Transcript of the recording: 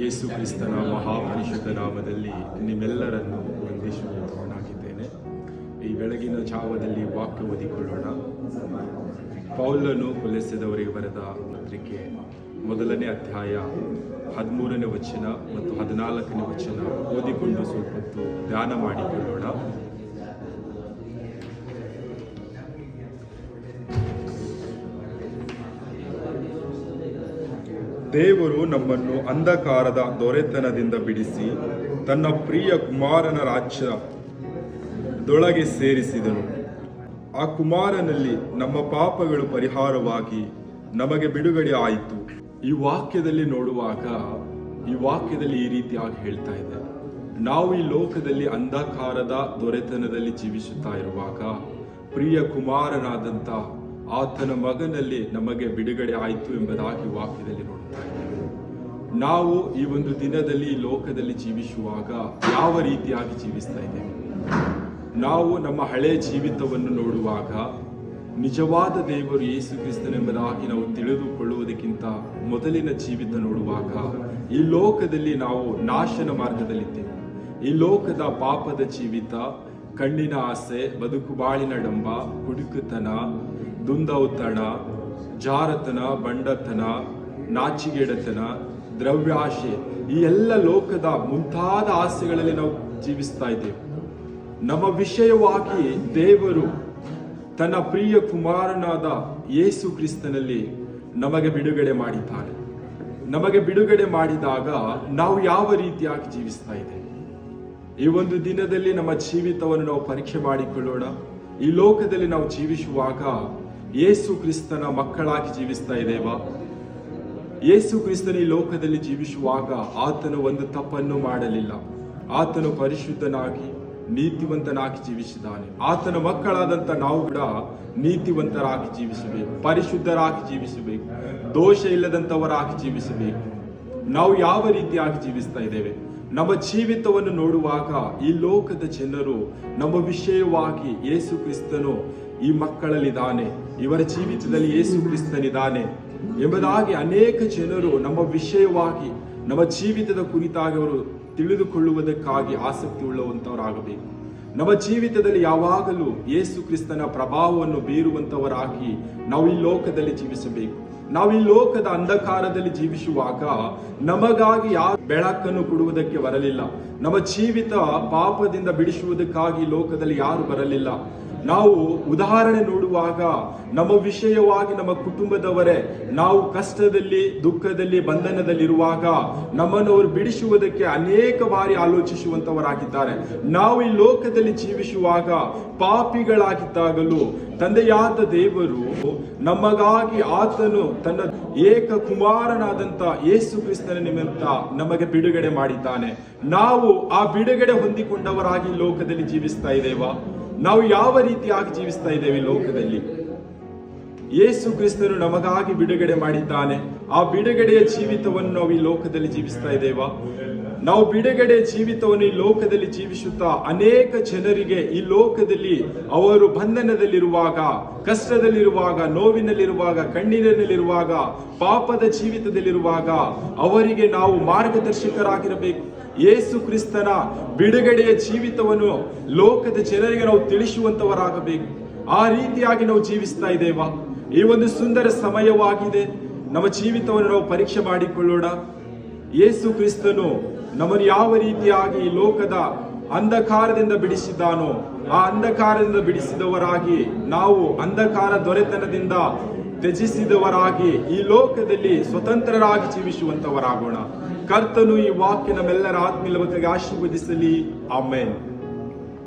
ಯೇಸು ಕ್ರಿಸ್ತನ ಮಹಾಪರಿಶುದ್ಧ ನಾಮದಲ್ಲಿ ನಿಮ್ಮೆಲ್ಲರನ್ನು ವಂದಿಸುವವನಾಗಿದ್ದೇನೆ ಈ ಬೆಳಗಿನ ಜಾವದಲ್ಲಿ ವಾಕ್ಯ ಓದಿಕೊಳ್ಳೋಣ. ಪೌಲನು ಕೊಲೆಸಿದವರಿಗೆ ಬರೆದ ಪತ್ರಿಕೆ ಮೊದಲನೇ ಅಧ್ಯಾಯ ಹದಿಮೂರನೇ ವಚನ ಮತ್ತು ಹದಿನಾಲ್ಕನೇ ವಚನ ಓದಿಕೊಂಡು ಸ್ವಲ್ಪ ಧ್ಯಾನ ಮಾಡಿಕೊಳ್ಳೋಣ. ದೇವರು ನಮ್ಮನ್ನು ಅಂಧಕಾರದ ದೊರೆತನದಿಂದ ಬಿಡಿಸಿ ತನ್ನ ಪ್ರಿಯ ಕುಮಾರನ ರಾಜ್ಯದೊಳಗೆ ಸೇರಿಸಿದನು. ಆ ಕುಮಾರನಲ್ಲಿ ನಮ್ಮ ಪಾಪಗಳು ಪರಿಹಾರವಾಗಿ ನಮಗೆ ಬಿಡುಗಡೆ ಆಯಿತು. ಈ ವಾಕ್ಯದಲ್ಲಿ ನೋಡುವಾಗ, ಈ ವಾಕ್ಯದಲ್ಲಿ ಈ ರೀತಿಯಾಗಿ ಹೇಳ್ತಾ ಇದೆ. ನಾವು ಈ ಲೋಕದಲ್ಲಿ ಅಂಧಕಾರದ ದೊರೆತನದಲ್ಲಿ ಜೀವಿಸುತ್ತಾ ಇರುವಾಗ, ಪ್ರಿಯ ಕುಮಾರನಾದಂಥ ಆತನ ಮಗನಲ್ಲಿ ನಮಗೆ ಬಿಡುಗಡೆ ಆಯಿತು ಎಂಬುದಾಗಿ ವಾಕ್ಯದಲ್ಲಿ ನೋಡ್ತಾ ಇದ್ದೇವೆ. ನಾವು ಈ ಒಂದು ದಿನದಲ್ಲಿ ಲೋಕದಲ್ಲಿ ಜೀವಿಸುವಾಗ ಯಾವ ರೀತಿಯಾಗಿ ಜೀವಿಸ್ತಾ ಇದ್ದೇವೆ? ನಾವು ನಮ್ಮ ಹಳೆ ಜೀವಿತವನ್ನು ನೋಡುವಾಗ ನಿಜವಾದ ದೇವರು ಯೇಸು ಕ್ರಿಸ್ತನೆಂಬುದಾಗಿ ನಾವು ತಿಳಿದುಕೊಳ್ಳುವುದಕ್ಕಿಂತ ಮೊದಲಿನ ಜೀವಿತ ನೋಡುವಾಗ ಈ ಲೋಕದಲ್ಲಿ ನಾವು ನಾಶನ ಮಾರ್ಗದಲ್ಲಿದ್ದೇವೆ. ಈ ಲೋಕದ ಪಾಪದ ಜೀವಿತ, ಕಣ್ಣಿನ ಆಸೆ, ಬದುಕು ಬಾಳಿನ ಡಂಬ ಹುಡುಕುತನ ದುಂದೌತಣ, ಜಾರತನ, ಬಂಡತನ, ನಾಚಿಗೆಡತನ, ದ್ರವ್ಯಾಶೆ ಈ ಎಲ್ಲ ಲೋಕದ ಮುಂತಾದ ಆಸೆಗಳಲ್ಲಿ ನಾವು ಜೀವಿಸ್ತಾ ಇದ್ದೇವೆ. ನಮ್ಮ ವಿಷಯವಾಗಿ ದೇವರು ತನ್ನ ಪ್ರಿಯ ಕುಮಾರನಾದ ಯೇಸು ಕ್ರಿಸ್ತನಲ್ಲಿ ನಮಗೆ ಬಿಡುಗಡೆ ಮಾಡಿದ್ದಾರೆ ನಮಗೆ ಬಿಡುಗಡೆ ಮಾಡಿದಾಗ ನಾವು ಯಾವ ರೀತಿಯಾಗಿ ಜೀವಿಸ್ತಾ ಇದ್ದೇವೆ? ಈ ಒಂದು ದಿನದಲ್ಲಿ ನಮ್ಮ ಜೀವಿತವನ್ನು ನಾವು ಪರೀಕ್ಷೆ ಮಾಡಿಕೊಳ್ಳೋಣ. ಈ ಲೋಕದಲ್ಲಿ ನಾವು ಜೀವಿಸುವಾಗ ಯೇಸು ಕ್ರಿಸ್ತನ ಮಕ್ಕಳಾಗಿ ಜೀವಿಸ್ತಾ ಇದ್ದೇವಾ? ಯೇಸು ಕ್ರಿಸ್ತನ ಈ ಲೋಕದಲ್ಲಿ ಜೀವಿಸುವಾಗ ಆತನು ಒಂದು ತಪ್ಪನ್ನು ಮಾಡಲಿಲ್ಲ. ಆತನು ಪರಿಶುದ್ಧನಾಗಿ, ನೀತಿವಂತನಾಗಿ ಜೀವಿಸಿದ್ದಾನೆ. ಆತನ ಮಕ್ಕಳಾದಂತ ನಾವು ಕೂಡ ನೀತಿವಂತರಾಗಿ ಜೀವಿಸಬೇಕು, ಪರಿಶುದ್ಧರಾಗಿ ಜೀವಿಸಬೇಕು, ದೋಷ ಇಲ್ಲದಂಥವರಾಗಿ ಜೀವಿಸಬೇಕು. ನಾವು ಯಾವ ರೀತಿಯಾಗಿ ಜೀವಿಸ್ತಾ ಇದ್ದೇವೆ? ನಮ್ಮ ಜೀವಿತವನ್ನು ನೋಡುವಾಗ ಈ ಲೋಕದ ಜನರು ನಮ್ಮ ವಿಷಯವಾಗಿ ಯೇಸು ಕ್ರಿಸ್ತನು ಈ ಮಕ್ಕಳಲ್ಲಿದ್ದಾನೆ, ಇವರ ಜೀವಿತದಲ್ಲಿ ಯೇಸು ಕ್ರಿಸ್ತನಿದ್ದಾನೆ ಎಂಬುದಾಗಿ ಅನೇಕ ಜನರು ನಮ್ಮ ವಿಷಯವಾಗಿ, ನಮ್ಮ ಜೀವಿತದ ಕುರಿತಾಗಿ ಅವರು ತಿಳಿದುಕೊಳ್ಳುವುದಕ್ಕಾಗಿ ಆಸಕ್ತಿ ಉಳ್ಳವಂತವರಾಗಬೇಕು. ನಮ್ಮ ಜೀವಿತದಲ್ಲಿ ಯಾವಾಗಲೂ ಯೇಸು ಕ್ರಿಸ್ತನ ಪ್ರಭಾವವನ್ನು ಬೀರುವಂತವರಾಗಿ ನಾವು ಈ ಲೋಕದಲ್ಲಿ ಜೀವಿಸಬೇಕು. ನಾವು ಈ ಲೋಕದ ಅಂಧಕಾರದಲ್ಲಿ ಜೀವಿಸುವಾಗ ನಮಗಾಗಿ ಯಾರು ಬೆಳಕನ್ನು ಕೊಡುವುದಕ್ಕೆ ಬರಲಿಲ್ಲ. ನಮ್ಮ ಜೀವಿತ ಪಾಪದಿಂದ ಬಿಡಿಸುವುದಕ್ಕಾಗಿ ಲೋಕದಲ್ಲಿ ಯಾರು ಬರಲಿಲ್ಲ. ನಾವು ಉದಾಹರಣೆ ನೋಡುವಾಗ ನಮ್ಮ ವಿಷಯವಾಗಿ ನಮ್ಮ ಕುಟುಂಬದವರೇ, ನಾವು ಕಷ್ಟದಲ್ಲಿ, ದುಃಖದಲ್ಲಿ, ಬಂಧನದಲ್ಲಿರುವಾಗ ನಮ್ಮನ್ನು ಅವರು ಬಿಡಿಸುವುದಕ್ಕೆ ಅನೇಕ ಬಾರಿ ಆಲೋಚಿಸುವಂತವರಾಗಿದ್ದಾರೆ. ನಾವು ಈ ಲೋಕದಲ್ಲಿ ಜೀವಿಸುವಾಗ ಪಾಪಿಗಳಾಗಿದ್ದಾಗಲೂ ತಂದೆಯಾದ ದೇವರು ನಮಗಾಗಿ ಆತನು ತನ್ನ ಏಕ ಕುಮಾರನಾದಂಥ ಯೇಸು ಕ್ರಿಸ್ತನ ನಿಮಿತ್ತ ನಮಗೆ ಬಿಡುಗಡೆ ಮಾಡಿದ್ದಾನೆ. ನಾವು ಆ ಬಿಡುಗಡೆ ಹೊಂದಿಕೊಂಡವರಾಗಿ ಲೋಕದಲ್ಲಿ ಜೀವಿಸ್ತಾ ಇದ್ದೇವಾ? ನಾವು ಯಾವ ರೀತಿಯಾಗಿ ಜೀವಿಸ್ತಾ ಇದ್ದೇವೆ ಲೋಕದಲ್ಲಿ? ಯೇಸು ಕ್ರಿಸ್ತನು ನಮಗಾಗಿ ಬಿಡುಗಡೆ ಮಾಡಿದ್ದಾನೆ. ಆ ಬಿಡುಗಡೆಯ ಜೀವಿತವನ್ನು ನಾವು ಈ ಲೋಕದಲ್ಲಿ ಜೀವಿಸ್ತಾ ಇದ್ದೇವಾ? ನಾವು ಬಿಡುಗಡೆ ಜೀವಿತವನ್ನು ಈ ಲೋಕದಲ್ಲಿ ಜೀವಿಸುತ್ತಾ ಅನೇಕ ಜನರಿಗೆ ಈ ಲೋಕದಲ್ಲಿ ಅವರು ಬಂಧನದಲ್ಲಿರುವಾಗ, ಕಷ್ಟದಲ್ಲಿರುವಾಗ, ನೋವಿನಲ್ಲಿರುವಾಗ, ಕಣ್ಣೀರಿನಲ್ಲಿರುವಾಗ, ಪಾಪದ ಜೀವಿತದಲ್ಲಿರುವಾಗ ಅವರಿಗೆ ನಾವು ಮಾರ್ಗದರ್ಶಕರಾಗಿರಬೇಕು. ಯೇಸು ಕ್ರಿಸ್ತನ ಬಿಡುಗಡೆಯ ಜೀವಿತವನ್ನು ಲೋಕದ ಜನರಿಗೆ ನಾವು ತಿಳಿಸುವಂತವರಾಗಬೇಕು. ಆ ರೀತಿಯಾಗಿ ನಾವು ಜೀವಿಸ್ತಾ ಇದ್ದೇವಾ? ಈ ಒಂದು ಸುಂದರ ಸಮಯವಾಗಿದೆ. ನಮ್ಮ ಜೀವಿತವನ್ನು ನಾವು ಪರೀಕ್ಷೆ ಮಾಡಿಕೊಳ್ಳೋಣ. ಯೇಸು ಕ್ರಿಸ್ತನು ನಮ್ಮನ್ನು ಯಾವ ರೀತಿಯಾಗಿ ಲೋಕದ ಅಂಧಕಾರದಿಂದ ಬಿಡಿಸಿದ್ದಾನೋ, ಆ ಅಂಧಕಾರದಿಂದ ಬಿಡಿಸಿದವರಾಗಿ ನಾವು ಅಂಧಕಾರ ದೊರೆತನದಿಂದ ತ್ಯಜಿಸಿದವರಾಗಿ ಈ ಲೋಕದಲ್ಲಿ ಸ್ವತಂತ್ರರಾಗಿ ಜೀವಿಸುವಂತವರಾಗೋಣ. ಕರ್ತನು ಈ ವಾಕ್ಯ ನಮ್ಮೆಲ್ಲರ ಆತ್ಮೀಲವತೆಗೆ ಆಶೀರ್ವದಿಸಲಿ. ಆಮೇನ್.